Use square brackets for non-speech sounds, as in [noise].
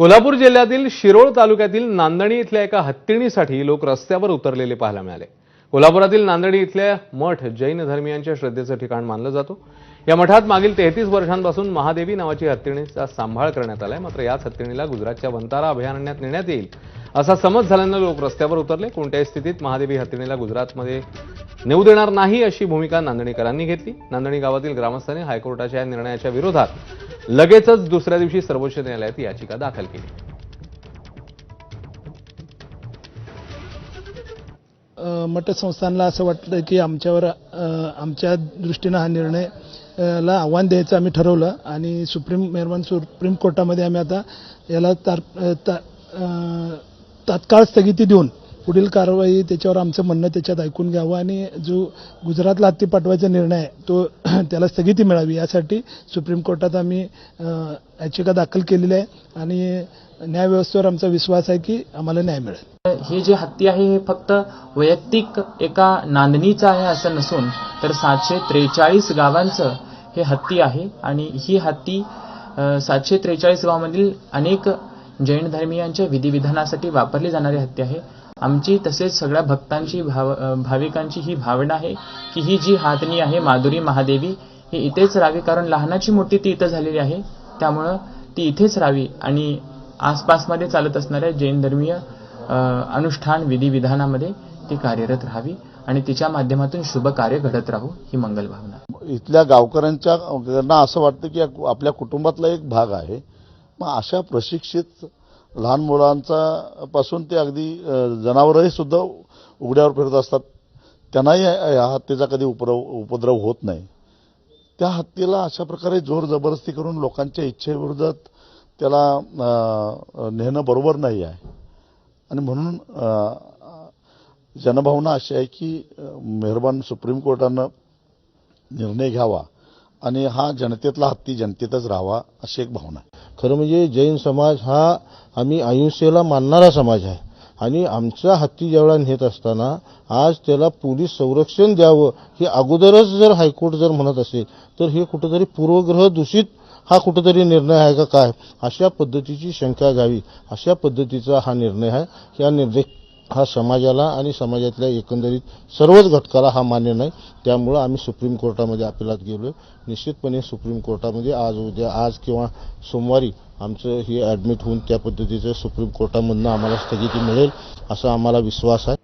कोल्हापूर जिल्ह्यातील शिरोळ तालुक्यातील नांदणी इथल्या एका हत्तीणीसाठी लोक रस्त्यावर उतरलेले पाहायला मिळाले. कोल्हापुरातील नांदणी इथल्या मठ जैन धर्मियांच्या श्रद्धेचं ठिकाण मानलं जातो. या मठात मागील तेहतीस वर्षांपासून महादेवी नावाची हत्तीणीचा सांभाळ करण्यात आलाय. मात्र याच हत्तीणीला गुजरातच्या वंतारा अभयारण्यात नेण्यात येईल असा समज झाल्यानं लोक रस्त्यावर उतरले. कोणत्याही स्थितीत महादेवी हत्तीणीला गुजरातमध्ये नेऊ देणार नाही अशी भूमिका नांदणीकरांनी घेतली. नांदणी गावातील ग्रामस्थांनी हायकोर्टाच्या या निर्णयाच्या विरोधात लगेचच दुसऱ्या दिवशी सर्वोच्च न्यायालयात याचिका दाखल केली. अ, मठ संस्थानला असं वाटलं की आमच्यावर आमच्या दृष्टीनं हा निर्णय ला आव्हान द्यायचं आम्ही ठरवलं आणि सुप्रीम मेहरबान सुप्रीम कोर्टामध्ये आम्ही आता याला तार ता तात्काळ स्थगिती देऊन पुढील कारवाई त्याच्यावर आमचं म्हणणं त्याच्यात ऐकून घ्यावं आणि जो गुजरातला हत्ती पाठवायचा निर्णय आहे तो [clears throat] त्याला स्थगिती मिळावी यासाठी सुप्रीम कोर्टात आम्ही याचिका दाखल केलेली आहे आणि न्यायव्यवस्थेवर आमचा विश्वास आहे की आम्हाला न्याय मिळेल. हे जे हत्ती आहे हे फक्त वैयक्तिक एका नांदणीचं आहे असं नसून तर सातशे त्रेचाळीस गावांचं हे हत्ती आहे आणि ही हत्ती सातशे त्रेचाळीस गावामधील अनेक जैन धर्मियांच्या विधिविधानासाठी वापरली जाणारी हत्ती आहे. आमची तसेच सगळ्या भक्तांची भाव भाविकांची ही भावना आहे की ही जी हातणी आहे माधुरी महादेवी ही इथेच राहावी. कारण लहानाची मोठी ती इथं झालेली आहे. त्यामुळं ती इथेच राहावी. आणि आसपासमध्ये चालत असणाऱ्या जैन धर्मीय अनुष्ठान विधिविधानामध्ये ती कार्यरत राहावी. आणि तिच्या माध्यमातून शुभ कार्य घडत राहू ही मंगल भावना. इथल्या गावकऱ्यांच्या असं वाटतं की आपल्या कुटुंबातला एक भाग आहे. मग अशा प्रशिक्षित लहान मुलांचा पासून ते अगदी जनावरही सुद्धा उघड्यावर फिरत असतात. त्यांनाही या हत्तीचा कधी उपद्रव उपद्रव होत नाही. त्या हत्तीला अशा प्रकारे जोर जबरदस्ती करून लोकांच्या इच्छेविरोधात त्याला नेणं बरोबर नाही आहे. आणि म्हणून जनभावना अशी आहे की मेहरबान सुप्रीम कोर्टानं निर्णय घ्यावा. आणि हा जनतेतला हत्ती जनतेतच राहावा अशी एक भावना. आहे खरं म्हणजे जैन समाज हा आम्ही अहिंसेला मानणारा समाज आहे. आणि आमचा हत्ती ज्यावेळा नेत असताना आज त्याला पोलीस संरक्षण द्यावं हे अगोदरच जर हायकोर्ट जर म्हणत असेल तर हे कुठंतरी पूर्वग्रह दूषित हा कुठंतरी निर्णय आहे का काय? अशा पद्धतीची शंका घ्यावी. अशा पद्धतीचा हा निर्णय आहे. या निर्णय हा समाजाला आणि समाजातल्या एकंदरीत सर्वच घटकाला हा मान्य नाही. त्यामुळं आम्ही सुप्रीम कोर्टामध्ये अपिलात गेलो निश्चितपणे सुप्रीम कोर्टामध्ये आज उद्या आज किंवा सोमवारी आमचं हे ॲडमिट होऊन त्या पद्धतीचं सुप्रीम कोर्टामधनं आम्हाला स्थगिती मिळेल असा आम्हाला विश्वास आहे.